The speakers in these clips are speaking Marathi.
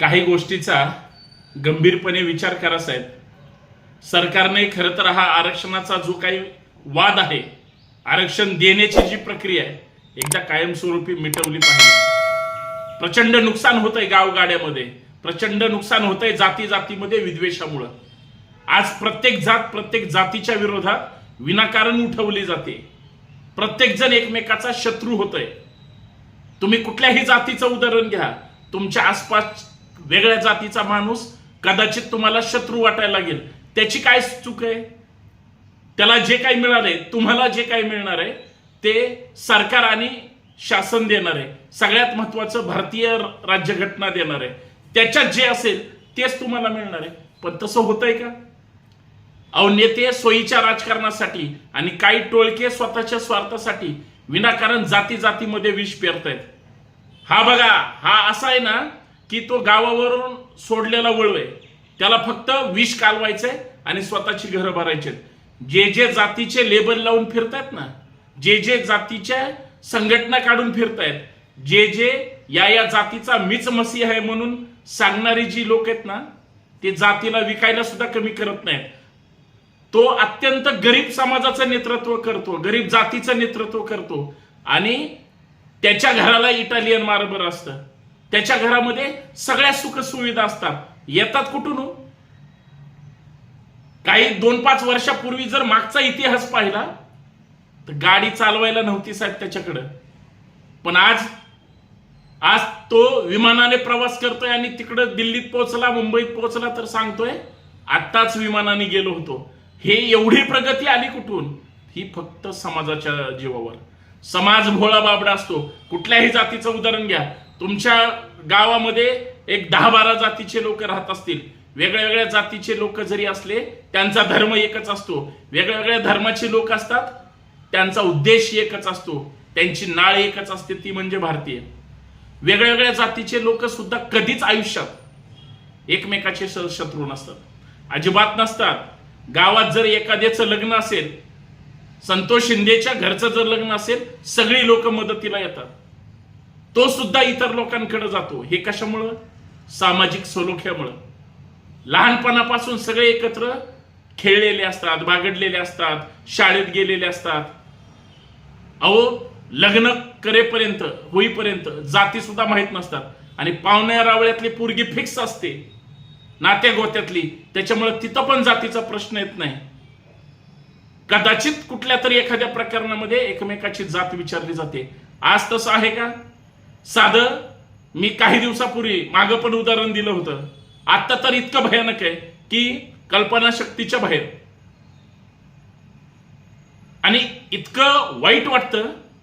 काही गोष्टीचा गंभीरपणे विचार करा साहेब. सरकारने खरं तर हा आरक्षणाचा जो काही वाद आहे आरक्षण देण्याची जी प्रक्रिया आहे एकदा कायमस्वरूपी मिटवली पाहिजे. प्रचंड नुकसान होतंय गावगाड्यामध्ये. प्रचंड नुकसान होतंय जाती जातीमध्ये विद्वेषामुळं. आज प्रत्येक जात प्रत्येक जातीच्या विरोधात विनाकारण उठवली जाते. प्रत्येक जण एकमेकाचा शत्रू होतोय. तुम्ही कुठल्याही जातीचं उदाहरण घ्या. तुमच्या आसपास वेगळ्या जातीचा माणूस कदाचित तुम्हाला शत्रू वाटायला लागेल. त्याची काय चूक आहे? त्याला जे काही मिळाले तुम्हाला जे काही मिळणार आहे ते सरकार आणि शासन देणार आहे. सगळ्यात महत्वाचं भारतीय राज्यघटना देणार आहे. त्याच्यात जे असेल तेच तुम्हाला मिळणार आहे. पण तसं होतंय का? अहो नेते सोयीच्या राजकारणासाठी आणि काही टोळके स्वतःच्या स्वार्थासाठी विनाकारण जाती जातीमध्ये विष पेरतायत. हा बघा हा असा आहे ना की तो गावावरून सोडलेला वळू आहे. त्याला फक्त विष कालवायचंय आणि स्वतःची घरं भरायचे जे जे जातीचे लेबल लावून फिरतायत ना जे जे जातीच्या संघटना काढून फिरतायत जे जे या या जातीचा मीच मसीह आहे म्हणून सांगणारी जी लोक आहेत ना ते जातीला विकायला सुद्धा कमी करत नाहीत. तो अत्यंत गरीब समाजाचं नेतृत्व करतो गरीब जातीचं नेतृत्व करतो आणि त्याच्या घराला इटालियन मार्बर असतं. त्याच्या घरामध्ये सगळ्या सुखसुविधा असतात. येतात कुठून हो? काही दोन पाच वर्षापूर्वी जर मागचा इतिहास पाहिला तर गाडी चालवायला नव्हती साहेब त्याच्याकडं. पण आज आज तो विमानाने प्रवास करतोय आणि तिकडं दिल्लीत पोहोचला मुंबईत पोहोचला तर सांगतोय आत्ताच विमानाने गेलो होतो. हे एवढी प्रगती आली कुठून? ही फक्त समाजाच्या जीवावर. समाज भोळा बाबडा असतो. कुठल्याही जातीचं उदाहरण घ्या. तुमच्या गावामध्ये एक दहा बारा जातीचे लोक राहत असतील. वेगळ्या वेगळ्या जातीचे लोक जरी असले त्यांचा धर्म एकच असतो. वेगळ्या वेगळ्या धर्माचे लोक असतात त्यांचा उद्देश एकच असतो. त्यांची नाळ एकच असते ती म्हणजे भारतीय. वेगळ्या वेगळ्या जातीचे लोक सुद्धा कधीच आयुष्यात एकमेकाचे शत्रू नसतात. अजिबात नसतात. गावात जर एखाद्याचं लग्न असेल संतोष शिंदेच्या घरचं जर लग्न असेल सगळी लोक मदतीला येतात. तो सुद्धा इतर लोकांकडे जातो. हे कशामुळं? सामाजिक सलोख्यामुळं. लहानपणापासून सगळे एकत्र खेळलेले असतात बागडलेले असतात शाळेत गेलेले असतात. अहो लग्न करेपर्यंत होईपर्यंत जाती सुद्धा माहीत नसतात. आणि पाहुण्या रावळ्यातली पोरगी फिक्स असते. नात्या गोत्यातली. त्याच्यामुळे तिथं पण जातीचा प्रश्न येत नाही. कदाचित कुठल्या तरी एखाद्या प्रकरणामध्ये एकमेकाची जात विचारली जाते. आज तसं आहे का? साधं मी काही दिवसापूर्वी मागं पण उदाहरण दिलं होतं. आता तर इतकं भयानक आहे की कल्पनाशक्तीच्या बाहेर. आणि इतकं वाईट वाटतं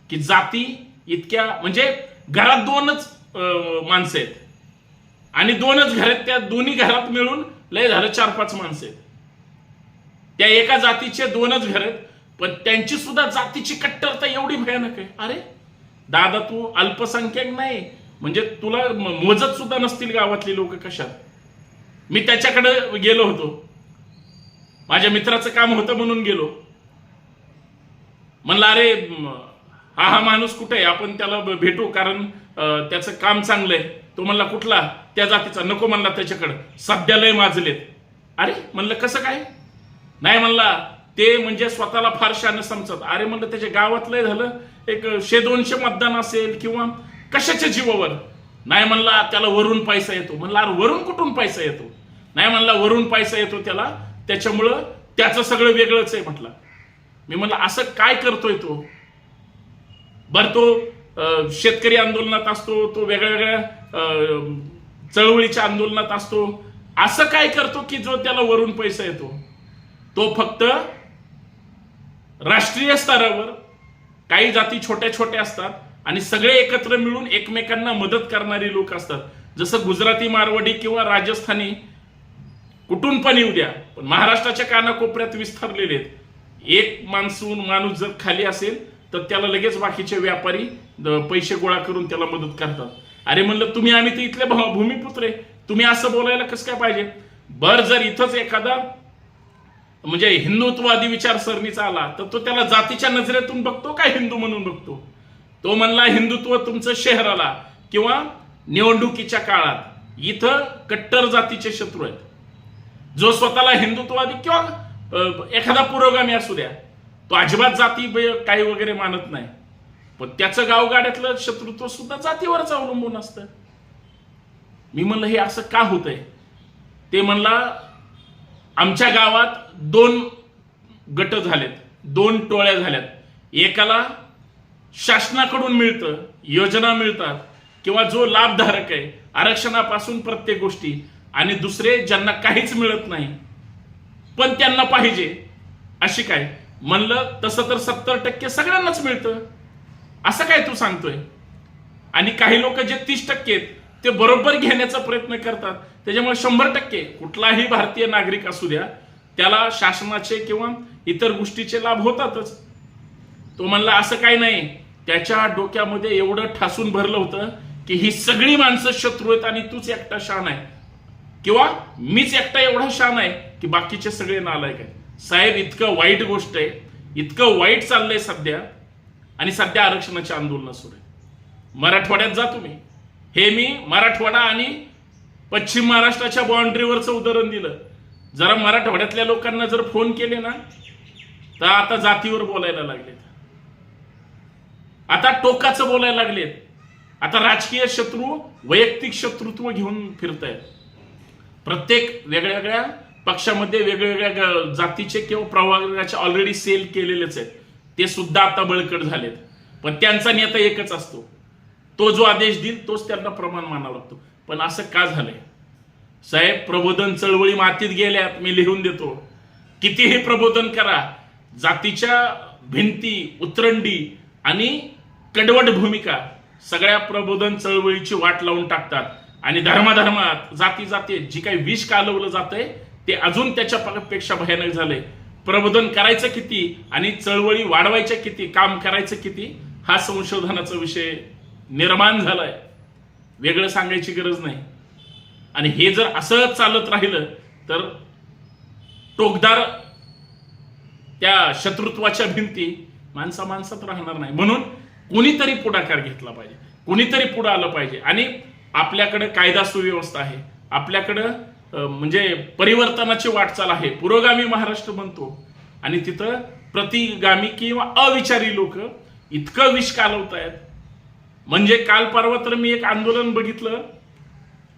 की जाती इतक्या म्हणजे घरात दोनच अं, माणसं आहेत. आणि दोनच घर आहेत त्या दोन्ही घरात मिळून लय झालं चार पाच माणसं आहेत. त्या एका जातीचे दोनच घर आहेत पण त्यांची सुद्धा जातीची कट्टरता एवढी भयानक आहे. अरे दादा तू अल्पसंख्याक नाही. म्हणजे तुला मोजत सुद्धा नसतील गावातली लोक कशात. मी त्याच्याकडे गेलो होतो. माझ्या मित्राचं काम होतं म्हणून गेलो. म्हणला अरे हा हा माणूस कुठे आहे? आपण त्याला भेटू कारण त्याचं काम चांगलं आहे. तो म्हणला कुठला? त्या जातीचा. नको म्हणला त्याच्याकडं. सध्या लय माजलेत. अरे म्हणलं कसं काय? नाही म्हणला ते म्हणजे स्वतःला फार शान समजत. अरे म्हणलं त्याच्या गावात लय झालं. एक शे दोनशे मतदान असेल किंवा कशाच्या जीवावर? नाही म्हणला त्याला वरून पैसा येतो. म्हणला अरे वरून कुठून पैसा येतो? नाही म्हणला वरून पैसा येतो त्याला. त्याच्यामुळं त्याचं सगळं वेगळंच आहे म्हटलं. मी म्हणलं असं काय करतोय तो? बर तो शेतकरी आंदोलनात असतो तो वेगळ्या वेगळ्या अं, चळवळीच्या आंदोलनात असतो. असं काय करतो की जो त्याला वरून पैसा येतो? तो फक्त राष्ट्रीय स्तरावर काही जाती छोट्या छोट्या असतात आणि सगळे एकत्र मिळून एकमेकांना मदत करणारी लोक असतात. जसं गुजराती मारवाडी किंवा राजस्थानी कुठून पण येऊ द्या पण महाराष्ट्राच्या कानाकोपऱ्यात विस्तारलेले आहेत. एक माणसून माणूस जर खाली असेल तर त्याला लगेच बाकीचे व्यापारी पैसे गोळा करून त्याला मदत करतात. अरे म्हणलं तुम्ही आम्ही तर इथले भा- भूमिपुत्र आहे. तुम्ही असं बोलायला कसं काय पाहिजे? बर जर इथंच एखादा म्हणजे हिंदुत्ववादी विचारसरणीचा आला तर तो त्याला जातीच्या नजरेतून बघतो काय हिंदू म्हणून बघतो? तो म्हणला हिंदुत्व तुमचं शहराला किंवा निवडणुकीच्या काळात. इथं कट्टर जातीचे शत्रू आहेत. जो स्वतःला हिंदुत्ववादी किंवा एखादा पुरोगामी असू द्या तो अजिबात जाती काही वगैरे मानत नाही. पण त्याचं गावगाड्यातलं शत्रुत्व सुद्धा जातीवरच अवलंबून असतं. मी म्हणलं हे असं का होतंय? ते म्हणला आमच्या गावात दोन गट झालेत दोन टोळ्या झाल्यात. एकाला शासनाकडून मिळतं योजना मिळतात किंवा जो लाभधारक आहे आरक्षणापासून प्रत्येक गोष्टी आणि दुसरे ज्यांना काहीच मिळत नाही पण त्यांना पाहिजे अशी काय? म्हणलं तसं तर सत्तर टक्के सगळ्यांनाच मिळतं. असं काय तू सांगतोय? आणि काही लोक जे तीस टक्के आहेत ते बरोबर घेण्याचा प्रयत्न करतात. त्याच्यामुळे शंभर टक्के कुठलाही भारतीय नागरिक असू द्या त्याला शासनाचे किंवा इतर गोष्टीचे लाभ होतातच. तो म्हणला असं काही नाही. त्याच्या डोक्यामध्ये एवढं ठासून भरलं होतं की ही सगळी माणसं शत्रू आहेत आणि तूच एकटा शान आहे. किंवा मीच एकटा एवढा शान आहे की बाकीचे सगळे नालायक आहेत. साहेब इतकं वाईट गोष्ट आहे. इतकं वाईट चाललंय सध्या आणि सध्या आरक्षणाचे आंदोलन सुरू आहे. मराठवाड्यात जा तुम्ही. हे मी मराठवाडा आणि पश्चिम महाराष्ट्राच्या बाउंड्रीवरचं उदाहरण दिलं. जरा मराठवाड्यातल्या लोकांना जर फोन केले ना तर आता जातीवर बोलायला लागलेत. आता टोकाचं बोलायला लागलेत. आता राजकीय शत्रू वैयक्तिक शत्रुत्व घेऊन फिरतायत. प्रत्येक वेगळ्या वेगळ्या पक्षामध्ये वेगवेगळ्या जातीचे किंवा प्रवर्गाचे ऑलरेडी सेल केलेलेच आहेत. ते सुद्धा आता बळकट झालेत. पण त्यांचा नेता एकच असतो. तो जो आदेश देईल तोच त्यांना प्रमाण मानावा लागतो. पण असं का झालंय? साहेब प्रबोधन चळवळी मातीत गेल्यात मी लिहून देतो. कितीही प्रबोधन करा जातीच्या भिंती उतरंडी आणि कडवट भूमिका सगळ्या प्रबोधन चळवळीची वाट लावून टाकतात. आणि धर्माधर्मात जाती जाती जी काही विष कालवलं जातंय ते अजून त्याच्या पेक्षा भयानक झालंय. प्रबोधन करायचं किती आणि चळवळी वाढवायच्या किती काम करायचं किती हा संशोधनाचा विषय निर्माण झालाय. वेगळं सांगायची गरज नाही. आणि हे जर असं चालत राहिलं तर टोकदार त्या शत्रुत्वाच्या भिंती माणसा माणसात राहणार नाही. म्हणून कुणीतरी पुढाकार घेतला पाहिजे. कोणीतरी पुढं आलं पाहिजे. आणि आपल्याकडे कायदा सुव्यवस्था आहे. आपल्याकडं म्हणजे परिवर्तनाची वाटचाल आहे. पुरोगामी महाराष्ट्र बनतो. आणि तिथं प्रतिगामी किंवा अविचारी लोक इतकं विष कालवत आहेत म्हणजे काल परवा तर मी एक आंदोलन बघितलं.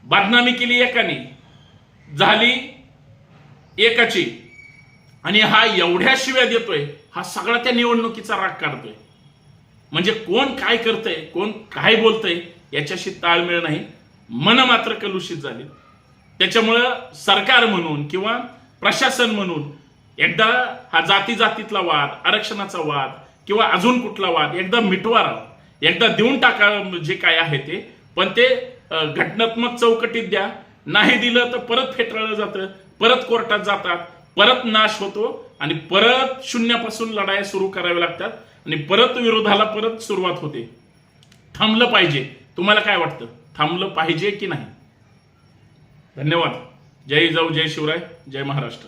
बदनामी केली एकाने झाली एकाची. आणि हा एवढ्या शिव्या देतोय हा सगळा त्या निवडणुकीचा राग काढतोय. म्हणजे कोण काय करतंय कोण काय बोलतंय याच्याशी ताळमेळ नाही. मन मात्र कलुषित झाले. त्याच्यामुळं सरकार म्हणून किंवा प्रशासन म्हणून एकदा हा जाती जातीतला वाद आरक्षणाचा वाद किंवा अजून कुठला वाद एकदा मिटवा एकदा देऊन टाका जे काय आहे ते. पण ते घटनात्मक चौकटीत द्या. नाही दिलं तर परत फेटाळलं जातं परत कोर्टात जातात परत नाश होतो आणि परत शून्यापासून लढाया सुरू कराव्या लागतात आणि परत विरोधाला परत सुरुवात होते. थांबलं पाहिजे. तुम्हाला काय वाटतं? थांबलं पाहिजे की नाही? धन्यवाद. जय जाऊ जय शिवराय जय महाराष्ट्र.